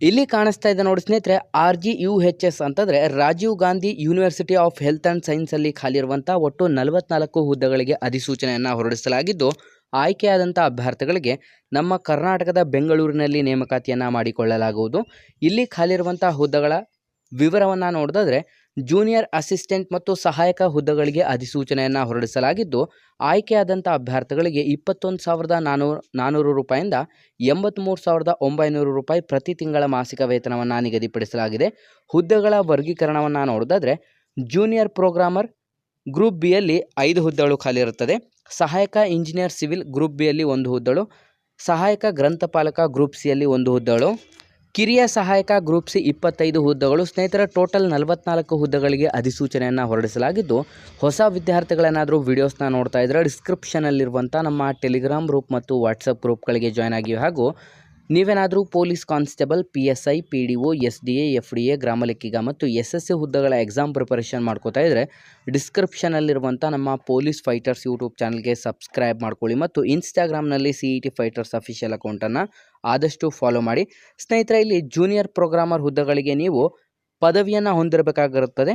ಇಲ್ಲಿ ಕಾಣಿಸ್ತಾ ಇದೆ ನೋಡಿ ಸ್ನೇಹಿತರೆ, R G U H S ಅಂತಂದರೆ Rajiv Gandhi university of health and ಸೈನ್ಸಲ್ಲಿ ಖಾಲಿರುವಂಥ ಒಟ್ಟು ನಲವತ್ನಾಲ್ಕು ಹುದ್ದೆಗಳಿಗೆ ಅಧಿಸೂಚನೆಯನ್ನು ಹೊರಡಿಸಲಾಗಿದ್ದು ಆಯ್ಕೆಯಾದಂಥ ಅಭ್ಯರ್ಥಿಗಳಿಗೆ ನಮ್ಮ ಕರ್ನಾಟಕದ ಬೆಂಗಳೂರಿನಲ್ಲಿ ನೇಮಕಾತಿಯನ್ನು ಮಾಡಿಕೊಳ್ಳಲಾಗುವುದು. ಇಲ್ಲಿ ಖಾಲಿರುವಂಥ ಹುದ್ದೆಗಳ ವಿವರವನ್ನು ನೋಡಿದ್ರೆ ಜೂನಿಯರ್ ಅಸಿಸ್ಟೆಂಟ್ ಮತ್ತು ಸಹಾಯಕ ಹುದ್ದೆಗಳಿಗೆ ಅಧಿಸೂಚನೆಯನ್ನು ಹೊರಡಿಸಲಾಗಿದ್ದು, ಆಯ್ಕೆಯಾದಂಥ ಅಭ್ಯರ್ಥಿಗಳಿಗೆ ಇಪ್ಪತ್ತೊಂದು ಸಾವಿರದ ನಾನೂರು ನಾನ್ನೂರು ರೂಪಾಯಿಂದ ಎಂಬತ್ತ್ಮೂರು ಸಾವಿರದ ಒಂಬೈನೂರು ರೂಪಾಯಿ ಪ್ರತಿ ತಿಂಗಳ ಮಾಸಿಕ ವೇತನವನ್ನು ನಿಗದಿಪಡಿಸಲಾಗಿದೆ. ಹುದ್ದೆಗಳ ವರ್ಗೀಕರಣವನ್ನು ನೋಡೋದಾದರೆ ಜೂನಿಯರ್ ಪ್ರೋಗ್ರಾಮರ್ ಗ್ರೂಪ್ ಬಿಯಲ್ಲಿ ಐದು ಹುದ್ದೆಗಳು ಖಾಲಿ ಇರುತ್ತದೆ. ಸಹಾಯಕ ಇಂಜಿನಿಯರ್ ಸಿವಿಲ್ ಗ್ರೂಪ್ ಬಿಯಲ್ಲಿ ಒಂದು ಹುದ್ದೆಗಳು. ಸಹಾಯಕ ಗ್ರಂಥಪಾಲಕ ಗ್ರೂಪ್ ಸಿಯಲ್ಲಿ ಒಂದು ಹುದ್ದೆಗಳು. ಕಿರಿಯ ಸಹಾಯಕ ಗ್ರೂಪ್ ಸಿ ಇಪ್ಪತ್ತೈದು ಹುದ್ದೆಗಳು, ಸ್ನೇಹಿತರ, ಟೋಟಲ್ ನಲವತ್ನಾಲ್ಕು ಹುದ್ದೆಗಳಿಗೆ ಅಧಿಸೂಚನೆಯನ್ನು ಹೊರಡಿಸಲಾಗಿದ್ದು, ಹೊಸ ವಿದ್ಯಾರ್ಥಿಗಳೇನಾದರೂ ವಿಡಿಯೋಸ್ನ ನೋಡ್ತಾ ಇದ್ದರೆ ಡಿಸ್ಕ್ರಿಪ್ಷನಲ್ಲಿರುವಂಥ ನಮ್ಮ ಟೆಲಿಗ್ರಾಮ್ ಗ್ರೂಪ್ ಮತ್ತು ವಾಟ್ಸಪ್ ಗ್ರೂಪ್ಗಳಿಗೆ ಜಾಯ್ನ್ ಆಗಿ ಹಾಗೂ ನೀವೇನಾದರೂ police constable, P S I, P D O, S D A, F D A, ಗ್ರಾಮ ಲೆಕ್ಕಿಗ ಮತ್ತು ಎಸ್ ಎಸ್ ಸಿ ಹುದ್ದೆಗಳ ಎಕ್ಸಾಮ್ ಪ್ರಿಪರೇಷನ್ ಮಾಡ್ಕೋತಾ ಇದ್ದರೆ ಡಿಸ್ಕ್ರಿಪ್ಷನಲ್ಲಿರುವಂಥ ನಮ್ಮ ಪೊಲೀಸ್ ಫೈಟರ್ಸ್ ಯೂಟ್ಯೂಬ್ ಚಾನಲ್ಗೆ ಸಬ್ಸ್ಕ್ರೈಬ್ ಮಾಡ್ಕೊಳ್ಳಿ ಮತ್ತು ಇನ್ಸ್ಟಾಗ್ರಾಮ್ನಲ್ಲಿ C E T fighters official ಅಕೌಂಟನ್ನು ಆದಷ್ಟು ಫಾಲೋ ಮಾಡಿ. ಸ್ನೇಹಿತರೆ, ಇಲ್ಲಿ ಜೂನಿಯರ್ ಪ್ರೋಗ್ರಾಮರ್ ಹುದ್ದೆಗಳಿಗೆ ನೀವು ಪದವಿಯನ್ನು ಹೊಂದಿರಬೇಕಾಗಿರುತ್ತದೆ.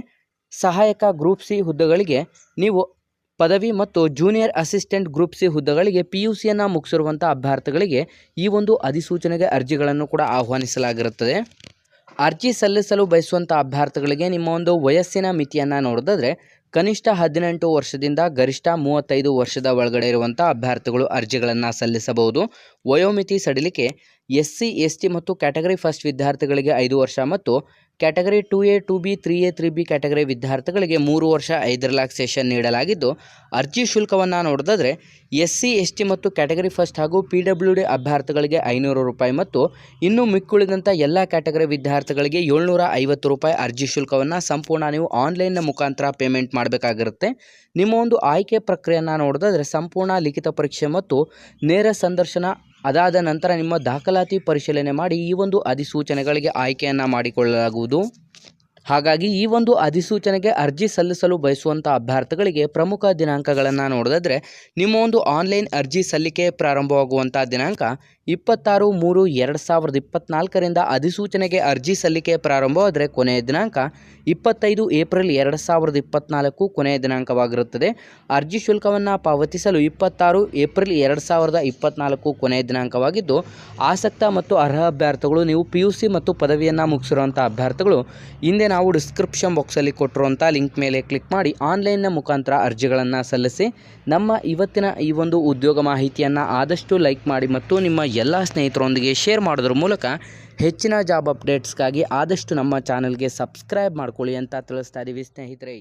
ಸಹಾಯಕ ಗ್ರೂಪ್ ಸಿ ಹುದ್ದೆಗಳಿಗೆ ನೀವು ಪದವಿ ಮತ್ತು ಜೂನಿಯರ್ ಅಸಿಸ್ಟೆಂಟ್ ಗ್ರೂಪ್ ಸಿ ಹುದ್ದೆಗಳಿಗೆ ಪಿ ಯು ಸಿಯನ್ನು ಮುಗಿಸಿರುವಂಥ ಅಭ್ಯರ್ಥಿಗಳಿಗೆ ಈ ಒಂದು ಅಧಿಸೂಚನೆಗೆ ಅರ್ಜಿಗಳನ್ನು ಕೂಡ ಆಹ್ವಾನಿಸಲಾಗಿರುತ್ತದೆ. ಅರ್ಜಿ ಸಲ್ಲಿಸಲು ಬಯಸುವಂಥ ಅಭ್ಯರ್ಥಿಗಳಿಗೆ ನಿಮ್ಮ ಒಂದು ವಯಸ್ಸಿನ ಮಿತಿಯನ್ನು ನೋಡಿದ್ರೆ ಕನಿಷ್ಠ ಹದಿನೆಂಟು ವರ್ಷದಿಂದ ಗರಿಷ್ಠ ಮೂವತ್ತೈದು ವರ್ಷದ ಒಳಗಡೆ ಇರುವಂಥ ಅಭ್ಯರ್ಥಿಗಳು ಅರ್ಜಿಗಳನ್ನು ಸಲ್ಲಿಸಬಹುದು. ವಯೋಮಿತಿ ಸಡಿಲಿಕೆ ಎಸ್ ಸಿ ಎಸ್ ಟಿ ಮತ್ತು ಕ್ಯಾಟಗರಿ ಫಸ್ಟ್ ವಿದ್ಯಾರ್ಥಿಗಳಿಗೆ ಐದು ವರ್ಷ ಮತ್ತು category two A, two B, three A, three B category ವಿದ್ಯಾರ್ಥಿಗಳಿಗೆ ಮೂರು ವರ್ಷ ಐದು ರಿಲ್ಯಾಕ್ಸೇಷನ್ ನೀಡಲಾಗಿದ್ದು, ಅರ್ಜಿ ಶುಲ್ಕವನ್ನು ನೋಡಿದ್ರೆ ಎಸ್ ಸಿ ಎಸ್ ಟಿ ಮತ್ತು ಕ್ಯಾಟಗರಿ ಫಸ್ಟ್ ಹಾಗೂ ಪಿ ಡಬ್ಲ್ಯೂ ಡಿ ಅಭ್ಯರ್ಥಿಗಳಿಗೆ ಐನೂರು ರೂಪಾಯಿ ಮತ್ತು ಇನ್ನು ಮಿಕ್ಕುಳಿದಂಥ ಎಲ್ಲ ಕ್ಯಾಟಗರಿ ವಿದ್ಯಾರ್ಥಿಗಳಿಗೆ ಏಳ್ನೂರ ಐವತ್ತು ರೂಪಾಯಿ ಅರ್ಜಿ ಶುಲ್ಕವನ್ನು ಸಂಪೂರ್ಣ ನೀವು ಆನ್ಲೈನ್ನ ಮುಖಾಂತರ ಪೇಮೆಂಟ್ ಮಾಡಬೇಕಾಗಿರುತ್ತೆ. ನಿಮ್ಮ ಒಂದು ಆಯ್ಕೆ ಪ್ರಕ್ರಿಯೆಯನ್ನು ನೋಡಿದ್ರೆ ಸಂಪೂರ್ಣ ಲಿಖಿತ ಪರೀಕ್ಷೆ ಮತ್ತು ನೇರ ಸಂದರ್ಶನ ಅದಾದ ನಂತರ ನಿಮ್ಮ ದಾಖಲಾತಿ ಪರಿಶೀಲನೆ ಮಾಡಿ ಈ ಒಂದು ಅಧಿಸೂಚನೆಗಳಿಗೆ ಆಯ್ಕೆಯನ್ನು ಮಾಡಿಕೊಳ್ಳಲಾಗುವುದು. ಹಾಗಾಗಿ ಈ ಒಂದು ಅಧಿಸೂಚನೆಗೆ ಅರ್ಜಿ ಸಲ್ಲಿಸಲು ಬಯಸುವಂಥ ಅಭ್ಯರ್ಥಿಗಳಿಗೆ ಪ್ರಮುಖ ದಿನಾಂಕಗಳನ್ನು ನೋಡಿದ್ರೆ ನಿಮ್ಮ ಒಂದು ಆನ್ಲೈನ್ ಅರ್ಜಿ ಸಲ್ಲಿಕೆ ಪ್ರಾರಂಭವಾಗುವಂಥ ದಿನಾಂಕ ಇಪ್ಪತ್ತಾರು, ಮೂರು, ಎರಡು ಸಾವಿರದ ಇಪ್ಪತ್ತ್ನಾಲ್ಕರಿಂದ ಅಧಿಸೂಚನೆಗೆ ಅರ್ಜಿ ಸಲ್ಲಿಕೆ ಪ್ರಾರಂಭವಾದರೆ ಕೊನೆಯ ದಿನಾಂಕ ಇಪ್ಪತ್ತೈದು ಏಪ್ರಿಲ್ ಎರಡು ಸಾವಿರದ ಇಪ್ಪತ್ತ್ನಾಲ್ಕು ಕೊನೆಯ ದಿನಾಂಕವಾಗಿರುತ್ತದೆ. ಅರ್ಜಿ ಶುಲ್ಕವನ್ನು ಪಾವತಿಸಲು ಇಪ್ಪತ್ತಾರು ಏಪ್ರಿಲ್ ಎರಡು ಸಾವಿರದ ಇಪ್ಪತ್ತ್ನಾಲ್ಕು ಕೊನೆಯ ದಿನಾಂಕವಾಗಿದ್ದು, ಆಸಕ್ತ ಮತ್ತು ಅರ್ಹ ಅಭ್ಯರ್ಥಿಗಳು, ನೀವು ಪಿ ಯು ಸಿ ಮತ್ತು ಪದವಿಯನ್ನು ಮುಗಿಸಿರುವಂಥ ಅಭ್ಯರ್ಥಿಗಳು, ಹಿಂದೆ ನಾವು ಡಿಸ್ಕ್ರಿಪ್ಷನ್ ಬಾಕ್ಸಲ್ಲಿ ಕೊಟ್ಟಿರುವಂಥ ಲಿಂಕ್ ಮೇಲೆ ಕ್ಲಿಕ್ ಮಾಡಿ ಆನ್ಲೈನ್ನ ಮುಖಾಂತರ ಅರ್ಜಿಗಳನ್ನು ಸಲ್ಲಿಸಿ, ನಮ್ಮ ಇವತ್ತಿನ ಈ ಒಂದು ಉದ್ಯೋಗ ಮಾಹಿತಿಯನ್ನು ಆದಷ್ಟು ಲೈಕ್ ಮಾಡಿ ಮತ್ತು ನಿಮ್ಮ ಎಲ್ಲ ಸ್ನೇಹಿತರೊಂದಿಗೆ ಶೇರ್ ಮಾಡೋದ್ರ ಮೂಲಕ ಹೆಚ್ಚಿನ ಜಾಬ್ ಅಪ್ಡೇಟ್ಸ್ಗಾಗಿ ಆದಷ್ಟು ನಮ್ಮ ಚಾನಲ್ಗೆ ಸಬ್ಸ್ಕ್ರೈಬ್ ಮಾಡ್ಕೊಳ್ಳಿ ಅಂತ ತಿಳಿಸ್ತಾ ಇದ್ದೀವಿ ಸ್ನೇಹಿತರೆ.